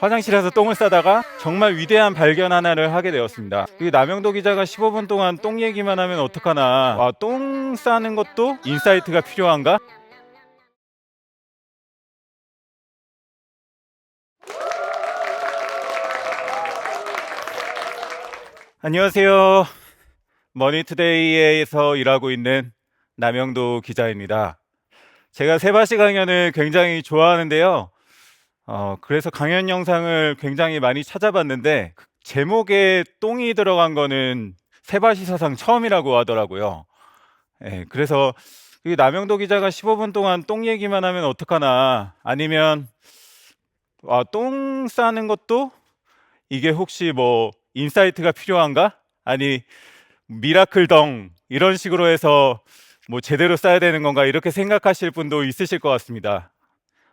화장실에서 똥을 싸다가 정말 위대한 발견 하나를 하게 되었습니다. 그 남영도 기자가 15분 동안 똥 얘기만 하면 어떡하나. 아, 똥 싸는 것도 인사이트가 필요한가? 안녕하세요. 머니투데이에서 일하고 있는 남영도 기자입니다. 제가 세바시 강연을 굉장히 좋아하는데요. 어, 그래서 강연 영상을 굉장히 많이 찾아봤는데 그 제목에 똥이 들어간 거는 세바시 사상 처음이라고 하더라고요. 예, 그래서 그 남영도 기자가 15분 동안 똥 얘기만 하면 어떡하나 아니면 아, 똥 싸는 것도 이게 혹시 뭐 인사이트가 필요한가? 아니 미라클 덩 이런 식으로 해서 뭐 제대로 싸야 되는 건가 이렇게 생각하실 분도 있으실 것 같습니다.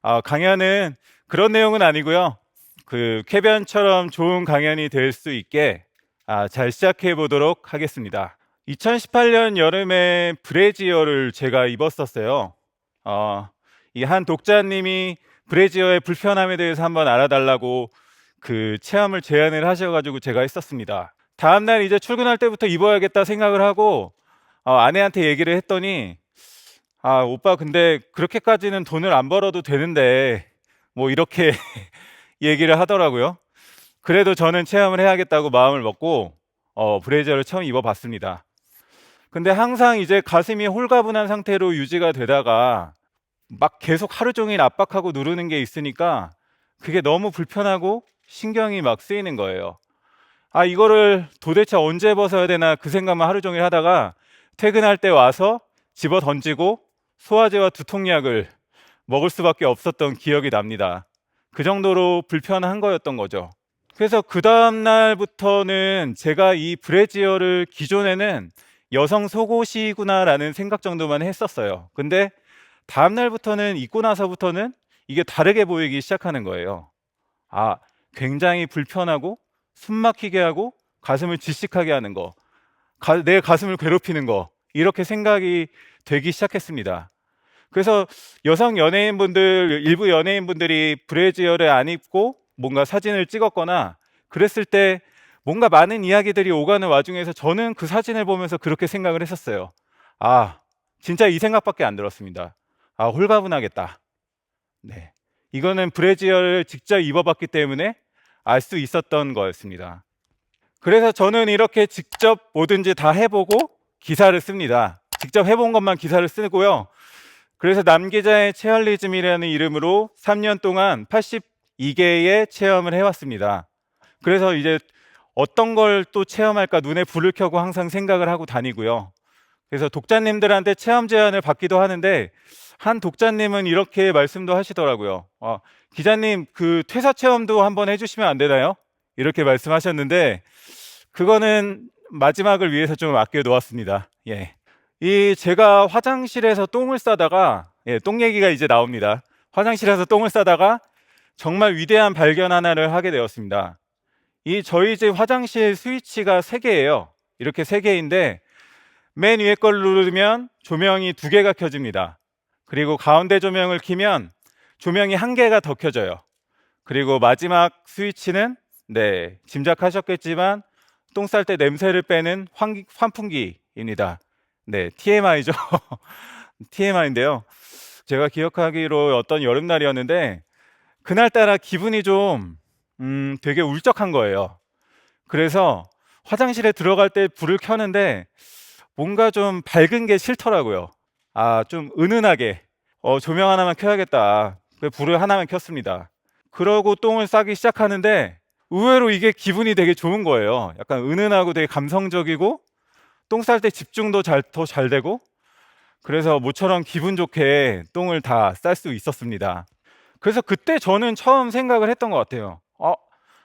아, 강연은 그런 내용은 아니고요. 그 쾌변처럼 좋은 강연이 될 수 있게 아, 잘 시작해 보도록 하겠습니다. 2018년 여름에 브래지어를 제가 입었었어요. 어, 이 한 독자님이 브래지어의 불편함에 대해서 한번 알아달라고 그 체험을 제안을 하셔가지고 제가 했었습니다. 다음날 이제 출근할 때부터 입어야겠다 생각을 하고 어, 아내한테 얘기를 했더니 아 오빠 근데 그렇게까지는 돈을 안 벌어도 되는데 뭐 이렇게 얘기를 하더라고요. 그래도 저는 체험을 해야겠다고 마음을 먹고 어, 브레이저를 처음 입어봤습니다. 근데 항상 이제 가슴이 홀가분한 상태로 유지가 되다가 막 계속 하루 종일 압박하고 누르는 게 있으니까 그게 너무 불편하고 신경이 막 쓰이는 거예요. 아, 이거를 도대체 언제 벗어야 되나 그 생각만 하루 종일 하다가 퇴근할 때 와서 집어 던지고 소화제와 두통약을 먹을 수밖에 없었던 기억이 납니다. 그 정도로 불편한 거였던 거죠. 그래서 그 다음 날부터는 제가 이 브래지어를 기존에는 여성 속옷이구나라는 생각 정도만 했었어요. 근데 다음 날부터는 입고 나서부터는 이게 다르게 보이기 시작하는 거예요. 아, 굉장히 불편하고 숨 막히게 하고 가슴을 질식하게 하는 거, 가- 내 가슴을 괴롭히는 거, 이렇게 생각이 되기 시작했습니다. 그래서 여성 연예인분들, 일부 연예인분들이 브래지어를 안 입고 뭔가 사진을 찍었거나 그랬을 때 뭔가 많은 이야기들이 오가는 와중에서 저는 그 사진을 보면서 그렇게 생각을 했었어요. 아, 진짜 이 생각밖에 안 들었습니다. 아, 홀가분하겠다. 네. 이거는 브래지어를 직접 입어봤기 때문에 알 수 있었던 거였습니다. 그래서 저는 이렇게 직접 뭐든지 다 해보고 기사를 씁니다. 직접 해본 것만 기사를 쓰고요. 그래서 남 기자의 체얼리즘이라는 이름으로 3년 동안 82개의 체험을 해왔습니다. 그래서 이제 어떤 걸 또 체험할까 눈에 불을 켜고 항상 생각을 하고 다니고요. 그래서 독자님들한테 체험 제안을 받기도 하는데 한 독자님은 이렇게 말씀도 하시더라고요. 어, 기자님 그 퇴사 체험도 한번 해주시면 안 되나요? 이렇게 말씀하셨는데 그거는 마지막을 위해서 좀 아껴 놓았습니다. 예. 이 제가 화장실에서 똥을 싸다가 예, 똥 얘기가 이제 나옵니다. 화장실에서 똥을 싸다가 정말 위대한 발견 하나를 하게 되었습니다. 이 저희 집 화장실 스위치가 세 개예요. 이렇게 세 개인데 맨 위에 걸 누르면 조명이 두 개가 켜집니다. 그리고 가운데 조명을 켜면 조명이 한 개가 더 켜져요. 그리고 마지막 스위치는 네, 짐작하셨겠지만 똥 쌀 때 냄새를 빼는 환, 환풍기입니다. 네, TMI죠. TMI인데요. 제가 기억하기로 어떤 여름날이었는데 그날따라 기분이 좀 음, 되게 울적한 거예요. 그래서 화장실에 들어갈 때 불을 켜는데 뭔가 좀 밝은 게 싫더라고요. 아, 좀 은은하게 어, 조명 하나만 켜야겠다. 그 불을 하나만 켰습니다. 그러고 똥을 싸기 시작하는데 의외로 이게 기분이 되게 좋은 거예요. 약간 은은하고 되게 감성적이고 똥 쌀 때 집중도 잘, 더 잘 되고 그래서 모처럼 기분 좋게 똥을 다 쌀 수 있었습니다. 그래서 그때 저는 처음 생각을 했던 것 같아요. 어,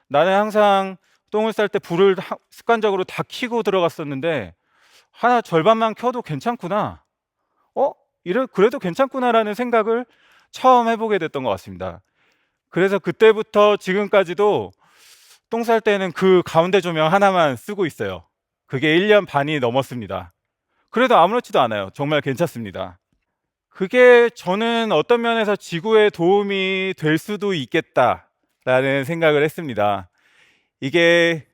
나는 항상 똥을 쌀 때 불을 하- 습관적으로 다 켜고 들어갔었는데 하나 절반만 켜도 괜찮구나. 어? 이래 그래도 괜찮구나라는 생각을 처음 해보게 됐던 것 같습니다. 그래서 그때부터 지금까지도 똥 쌀 때는 그 가운데 조명 하나만 쓰고 있어요. 그게 1년 반이 넘었습니다. 그래도 아무렇지도 않아요. 정말 괜찮습니다. 그게 저는 어떤 면에서 지구에 도움이 될 수도 있겠다. 라는 생각을 했습니다. 이게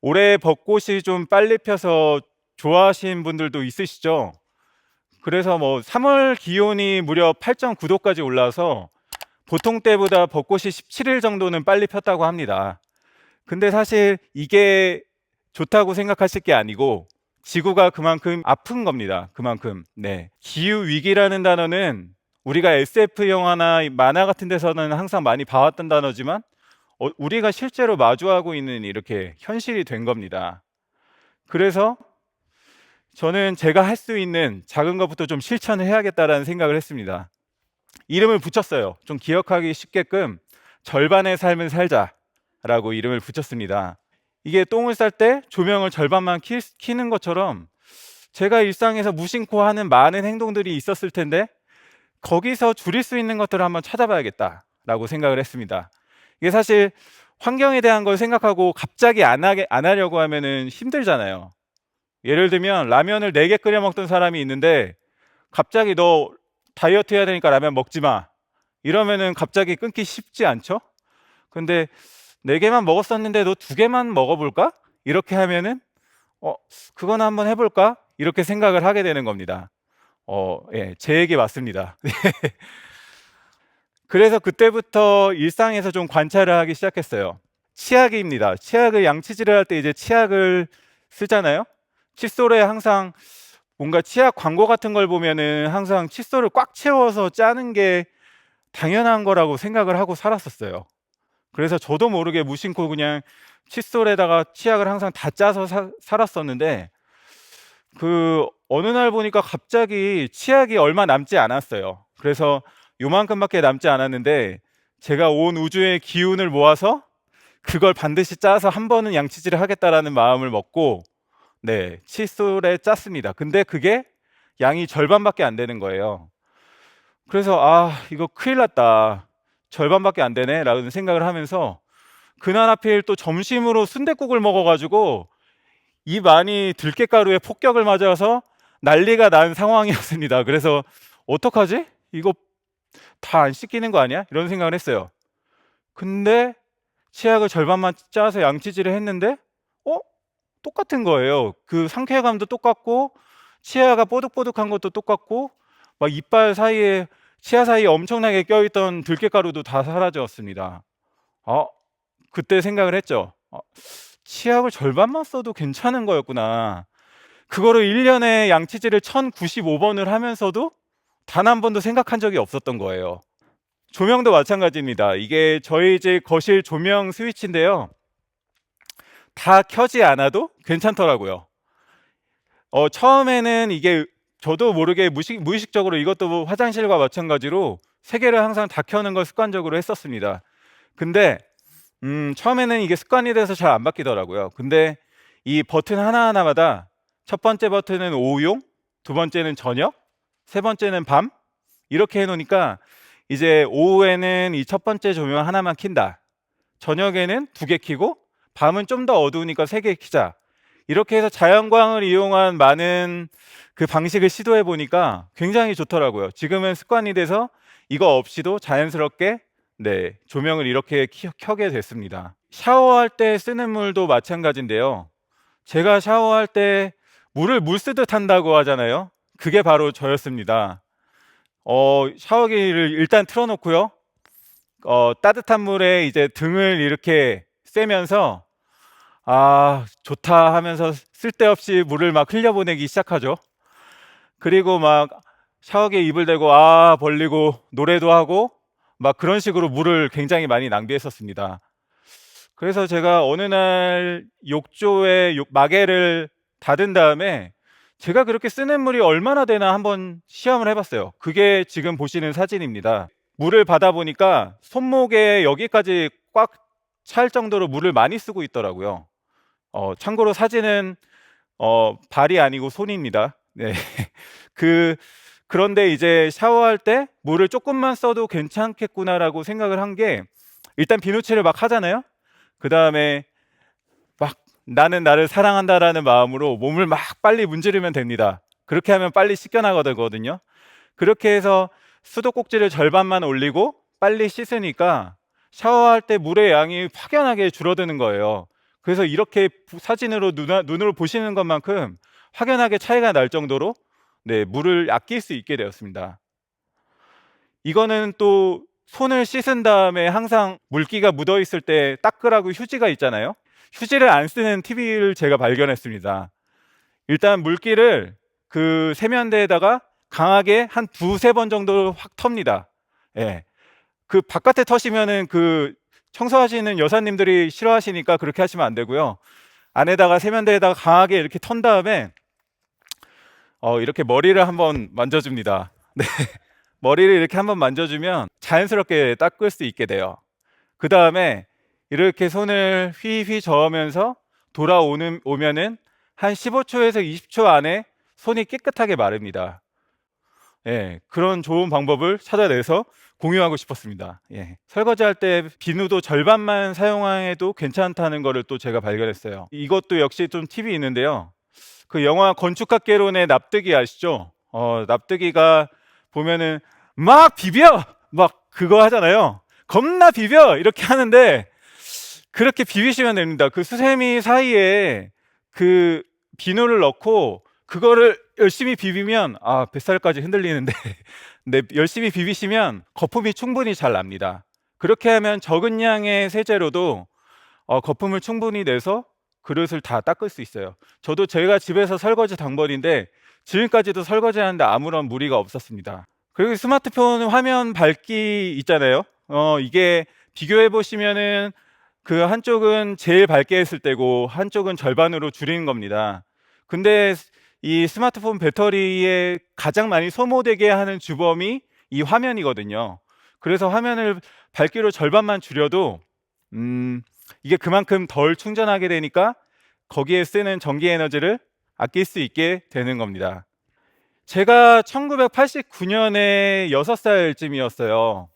올해 벚꽃이 좀 빨리 펴서 좋아하시는 분들도 있으시죠? 그래서 뭐 3월 기온이 무려 8.9도까지 올라서 보통 때보다 벚꽃이 17일 정도는 빨리 폈다고 합니다. 근데 사실 이게 좋다고 생각하실 게 아니고 지구가 그만큼 아픈 겁니다. 그만큼. 네. 기후 위기라는 단어는 우리가 SF 영화나 만화 같은 데서는 항상 많이 봐왔던 단어지만 어, 우리가 실제로 마주하고 있는 이렇게 현실이 된 겁니다. 그래서 저는 제가 할 수 있는 작은 것부터 좀 실천을 해야겠다라는 생각을 했습니다. 이름을 붙였어요. 좀 기억하기 쉽게끔 절반의 삶을 살자라고 이름을 붙였습니다. 이게 똥을 쌀 때 조명을 절반만 키, 키는 것처럼 제가 일상에서 무심코 하는 많은 행동들이 있었을 텐데 거기서 줄일 수 있는 것들을 한번 찾아봐야겠다라고 생각을 했습니다. 이게 사실 환경에 대한 걸 생각하고 갑자기 안, 하게, 안 하려고 하면은 힘들잖아요. 예를 들면 라면을 4개 끓여 먹던 사람이 있는데 갑자기 너 다이어트 해야 되니까 라면 먹지 마. 이러면은 갑자기 끊기 쉽지 않죠? 근데 4개만 먹었었는데 너 2개만 먹어볼까? 이렇게 하면은 어, 그건 한번 해볼까? 이렇게 생각을 하게 되는 겁니다. 어, 예, 제 얘기 맞습니다. 그래서 그때부터 일상에서 좀 관찰을 하기 시작했어요. 치약입니다. 치약을 양치질을 할 때 이제 치약을 쓰잖아요. 칫솔에 항상 뭔가 치약 광고 같은 걸 보면은 항상 칫솔을 꽉 채워서 짜는 게 당연한 거라고 생각을 하고 살았었어요. 그래서 저도 모르게 무심코 그냥 칫솔에다가 치약을 항상 다 짜서 사, 살았었는데 그 어느 날 보니까 갑자기 치약이 얼마 남지 않았어요. 그래서 요만큼밖에 남지 않았는데 제가 온 우주의 기운을 모아서 그걸 반드시 짜서 한 번은 양치질을 하겠다라는 마음을 먹고 네, 칫솔에 짰습니다. 근데 그게 양이 절반밖에 안 되는 거예요. 그래서 아, 이거 큰일 났다. 절반밖에 안 되네. 라는 생각을 하면서 그날 하필 또 점심으로 순댓국을 먹어가지고 입 안이 들깨가루에 폭격을 맞아서 난리가 난 상황이었습니다. 그래서 어떡하지? 이거 다 안 씻기는 거 아니야? 이런 생각을 했어요. 근데 치약을 절반만 짜서 양치질을 했는데 어? 똑같은 거예요. 그 상쾌감도 똑같고 치아가 뽀득뽀득한 것도 똑같고 막 이빨 사이에 치아 사이에 엄청나게 껴있던 들깨가루도 다 사라졌습니다. 어, 그때 생각을 했죠. 어, 치약을 절반만 써도 괜찮은 거였구나. 그거를 1년에 양치질을 1095번을 하면서도 단 한 번도 생각한 적이 없었던 거예요. 조명도 마찬가지입니다. 이게 저희 집 거실 조명 스위치인데요. 다 켜지 않아도 괜찮더라고요. 어, 처음에는 이게 저도 모르게 무식, 무의식적으로 이것도 화장실과 마찬가지로 세 개를 항상 다 켜는 걸 습관적으로 했었습니다. 근데 음, 처음에는 이게 습관이 돼서 잘 안 바뀌더라고요. 근데 이 버튼 하나하나마다 첫 번째 버튼은 오후용, 두 번째는 저녁, 세 번째는 밤 이렇게 해놓으니까 이제 오후에는 이 첫 번째 조명 하나만 킨다. 저녁에는 두 개 키고 밤은 좀 더 어두우니까 세 개 키자. 이렇게 해서 자연광을 이용한 많은 그 방식을 시도해 보니까 굉장히 좋더라고요. 지금은 습관이 돼서 이거 없이도 자연스럽게 네, 조명을 이렇게 켜, 켜게 됐습니다. 샤워할 때 쓰는 물도 마찬가지인데요. 제가 샤워할 때 물을 물 쓰듯 한다고 하잖아요. 그게 바로 저였습니다. 어, 샤워기를 일단 틀어놓고요. 어, 따뜻한 물에 이제 등을 이렇게 쐬면서 아, 좋다 하면서 쓸데없이 물을 막 흘려보내기 시작하죠. 그리고 막 샤워기에 입을 대고 아, 벌리고 노래도 하고 막 그런 식으로 물을 굉장히 많이 낭비했었습니다. 그래서 제가 어느 날 욕조에 욕, 마개를 닫은 다음에 제가 그렇게 쓰는 물이 얼마나 되나 한번 시험을 해봤어요. 그게 지금 보시는 사진입니다. 물을 받아 보니까 손목에 여기까지 꽉 찰 정도로 물을 많이 쓰고 있더라고요. 어, 참고로 사진은 어, 발이 아니고 손입니다. 네. 그 그런데 이제 샤워할 때 물을 조금만 써도 괜찮겠구나라고 생각을 한 게 일단 비누칠을 막 하잖아요. 그 다음에 막 나는 나를 사랑한다라는 마음으로 몸을 막 빨리 문지르면 됩니다. 그렇게 하면 빨리 씻겨나가거든요. 그렇게 해서 수도꼭지를 절반만 올리고 빨리 씻으니까 샤워할 때 물의 양이 확연하게 줄어드는 거예요. 그래서 이렇게 부- 사진으로 눈, 눈으로 보시는 것만큼 확연하게 차이가 날 정도로 네, 물을 아낄 수 있게 되었습니다. 이거는 또 손을 씻은 다음에 항상 물기가 묻어 있을 때 닦으라고 휴지가 있잖아요. 휴지를 안 쓰는 TV를 제가 발견했습니다. 일단 물기를 그 세면대에다가 강하게 한 두세 번 정도 확 텁니다. 예. 그 바깥에 터시면은 그 청소하시는 여사님들이 싫어하시니까 그렇게 하시면 안 되고요. 안에다가 세면대에다가 강하게 이렇게 턴 다음에 어, 이렇게 머리를 한번 만져줍니다. 네. 머리를 이렇게 한번 만져주면 자연스럽게 닦을 수 있게 돼요. 그 다음에 이렇게 손을 휘휘 저으면서 돌아오는 오면은 한 15초에서 20초 안에 손이 깨끗하게 마릅니다. 예, 그런 좋은 방법을 찾아내서 공유하고 싶었습니다. 예. 설거지할 때 비누도 절반만 사용해도 괜찮다는 거를 또 제가 발견했어요. 이것도 역시 좀 팁이 있는데요. 그 영화 건축학개론의 납득이 아시죠? 어, 납득이가 보면은 막 비벼! 막 그거 하잖아요. 겁나 비벼! 이렇게 하는데 그렇게 비비시면 됩니다. 그 수세미 사이에 그 비누를 넣고 그거를 열심히 비비면 아 뱃살까지 흔들리는데 네, 열심히 비비시면 거품이 충분히 잘 납니다. 그렇게 하면 적은 양의 세제로도 어, 거품을 충분히 내서 그릇을 다 닦을 수 있어요. 저도 제가 집에서 설거지 당번인데 지금까지도 설거지하는데 아무런 무리가 없었습니다. 그리고 스마트폰 화면 밝기 있잖아요. 어, 이게 비교해 보시면은 그 한쪽은 제일 밝게 했을 때고 한쪽은 절반으로 줄이는 겁니다. 근데 이 스마트폰 배터리에 가장 많이 소모되게 하는 주범이 이 화면이거든요. 그래서 화면을 밝기로 절반만 줄여도 음, 이게 그만큼 덜 충전하게 되니까 거기에 쓰는 전기 에너지를 아낄 수 있게 되는 겁니다. 제가 1989년에 6살쯤이었어요.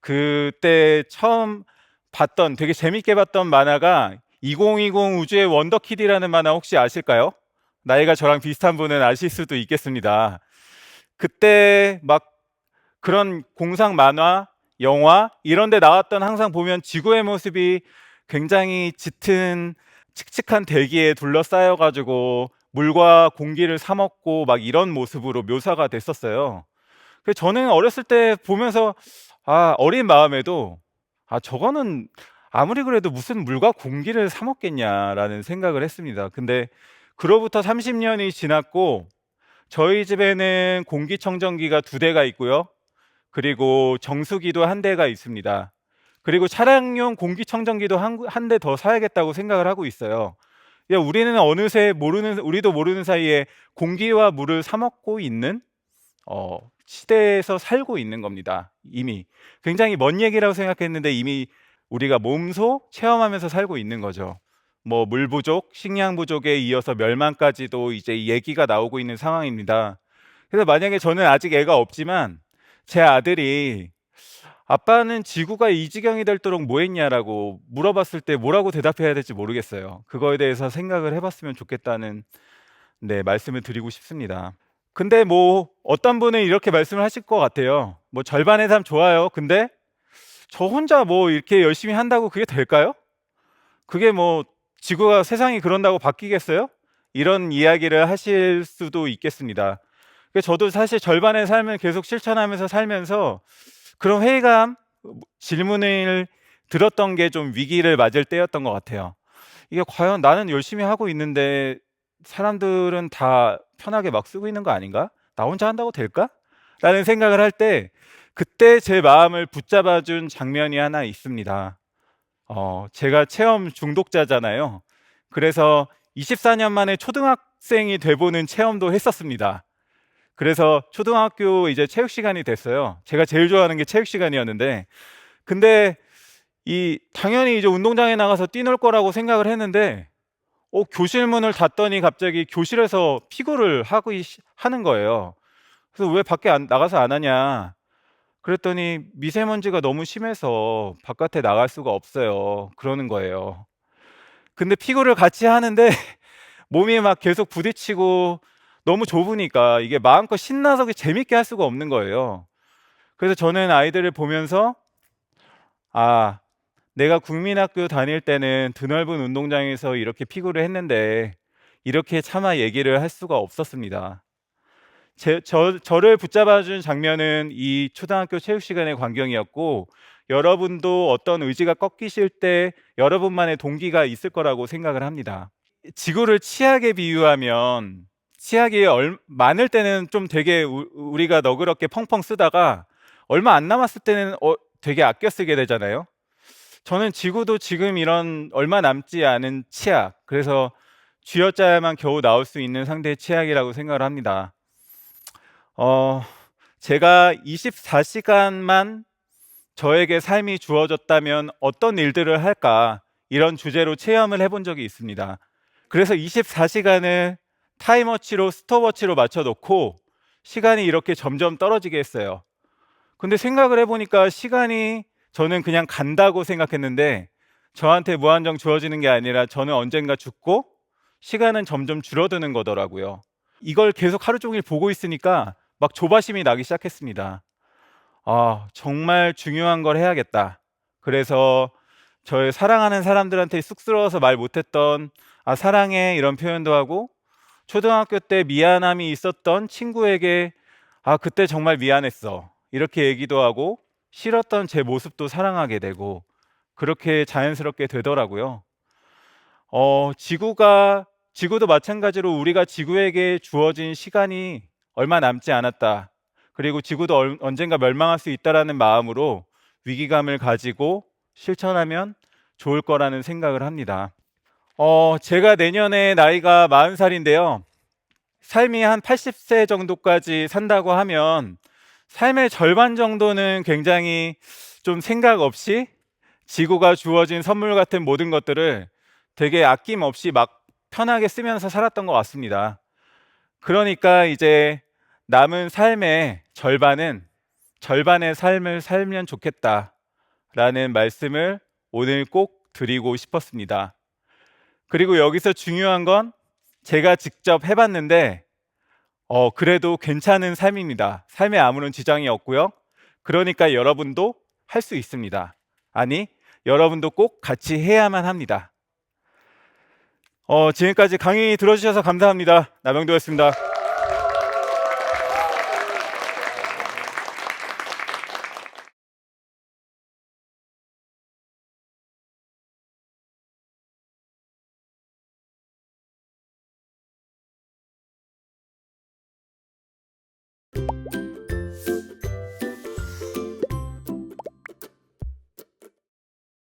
그때 처음 봤던 되게 재밌게 봤던 만화가 2020 우주의 원더키드라는 만화 혹시 아실까요? 나이가 저랑 비슷한 분은 아실 수도 있겠습니다. 그때 막 그런 공상 만화, 영화 이런 데 나왔던 항상 보면 지구의 모습이 굉장히 짙은 칙칙한 대기에 둘러싸여 가지고 물과 공기를 사 먹고 막 이런 모습으로 묘사가 됐었어요. 그래서 저는 어렸을 때 보면서 아, 어린 마음에도 아, 저거는 아무리 그래도 무슨 물과 공기를 사 먹겠냐라는 생각을 했습니다. 근데 그로부터 30년이 지났고 저희 집에는 공기청정기가 두 대가 있고요. 그리고 정수기도 한 대가 있습니다. 그리고 차량용 공기청정기도 한 대 더 사야겠다고 생각을 하고 있어요. 야, 우리는 어느새 모르는 우리도 모르는 사이에 공기와 물을 사 먹고 있는 어, 시대에서 살고 있는 겁니다. 이미 굉장히 먼 얘기라고 생각했는데 이미 우리가 몸소 체험하면서 살고 있는 거죠. 뭐 물 부족, 식량 부족에 이어서 멸망까지도 이제 얘기가 나오고 있는 상황입니다. 그래서 만약에 저는 아직 애가 없지만 제 아들이 아빠는 지구가 이 지경이 될도록 뭐 했냐라고 물어봤을 때 뭐라고 대답해야 될지 모르겠어요. 그거에 대해서 생각을 해봤으면 좋겠다는 네, 말씀을 드리고 싶습니다. 근데 뭐 어떤 분은 이렇게 말씀을 하실 것 같아요. 뭐 절반의 삶 좋아요. 근데 저 혼자 뭐 이렇게 열심히 한다고 그게 될까요? 그게 뭐 지구가 세상이 그런다고 바뀌겠어요? 이런 이야기를 하실 수도 있겠습니다. 그래서 저도 사실 절반의 삶을 계속 실천하면서 살면서 그런 회의감, 질문을 들었던 게 좀 위기를 맞을 때였던 것 같아요. 이게 과연 나는 열심히 하고 있는데 사람들은 다 편하게 막 쓰고 있는 거 아닌가? 나 혼자 한다고 될까? 라는 생각을 할 때 그때 제 마음을 붙잡아 준 장면이 하나 있습니다. 어, 제가 체험 중독자잖아요. 그래서 24년 만에 초등학생이 돼보는 체험도 했었습니다. 그래서 초등학교 이제 체육 시간이 됐어요. 제가 제일 좋아하는 게 체육 시간이었는데, 근데 이 당연히 이제 운동장에 나가서 뛰놀 거라고 생각을 했는데, 어, 교실 문을 닫더니 갑자기 교실에서 피구를 하고 있- 하는 거예요. 그래서 왜 밖에 안- 나가서 안 하냐? 그랬더니 미세먼지가 너무 심해서 바깥에 나갈 수가 없어요. 그러는 거예요. 근데 피구를 같이 하는데 몸이 막 계속 부딪히고 너무 좁으니까 이게 마음껏 신나서 재밌게 할 수가 없는 거예요. 그래서 저는 아이들을 보면서 아, 내가 국민학교 다닐 때는 드넓은 운동장에서 이렇게 피구를 했는데 이렇게 차마 얘기를 할 수가 없었습니다. 제, 저, 저를 붙잡아준 장면은 이 초등학교 체육 시간의 광경이었고 여러분도 어떤 의지가 꺾이실 때 여러분만의 동기가 있을 거라고 생각을 합니다. 지구를 치약에 비유하면 치약이 얼, 많을 때는 좀 되게 우, 우리가 너그럽게 펑펑 쓰다가 얼마 안 남았을 때는 어, 되게 아껴 쓰게 되잖아요. 저는 지구도 지금 이런 얼마 남지 않은 치약, 그래서 쥐어짜야만 겨우 나올 수 있는 상대의 치약이라고 생각을 합니다. 어, 제가 24시간만 저에게 삶이 주어졌다면 어떤 일들을 할까? 이런 주제로 체험을 해본 적이 있습니다. 그래서 24시간을 타임워치로 스톱워치로 맞춰놓고 시간이 이렇게 점점 떨어지게 했어요. 근데 생각을 해보니까 시간이 저는 그냥 간다고 생각했는데 저한테 무한정 주어지는 게 아니라 저는 언젠가 죽고 시간은 점점 줄어드는 거더라고요. 이걸 계속 하루 종일 보고 있으니까 막 조바심이 나기 시작했습니다. 아, 정말 중요한 걸 해야겠다. 그래서 저의 사랑하는 사람들한테 쑥스러워서 말 못했던 아, 사랑해 이런 표현도 하고 초등학교 때 미안함이 있었던 친구에게 아, 그때 정말 미안했어. 이렇게 얘기도 하고 싫었던 제 모습도 사랑하게 되고 그렇게 자연스럽게 되더라고요. 어, 지구가 지구도 마찬가지로 우리가 지구에게 주어진 시간이 얼마 남지 않았다. 그리고 지구도 얼- 언젠가 멸망할 수 있다라는 마음으로 위기감을 가지고 실천하면 좋을 거라는 생각을 합니다. 어, 제가 내년에 나이가 40살인데요. 삶이 한 80세 정도까지 산다고 하면 삶의 절반 정도는 굉장히 좀 생각 없이 지구가 주어진 선물 같은 모든 것들을 되게 아낌없이 막 편하게 쓰면서 살았던 것 같습니다. 그러니까 이제 남은 삶의 절반은 절반의 삶을 살면 좋겠다라는 말씀을 오늘 꼭 드리고 싶었습니다. 그리고 여기서 중요한 건 제가 직접 해봤는데, 어, 그래도 괜찮은 삶입니다. 삶에 아무런 지장이 없고요. 그러니까 여러분도 할 수 있습니다. 아니, 여러분도 꼭 같이 해야만 합니다. 어, 지금까지 강의 들어주셔서 감사합니다. 남영도였습니다.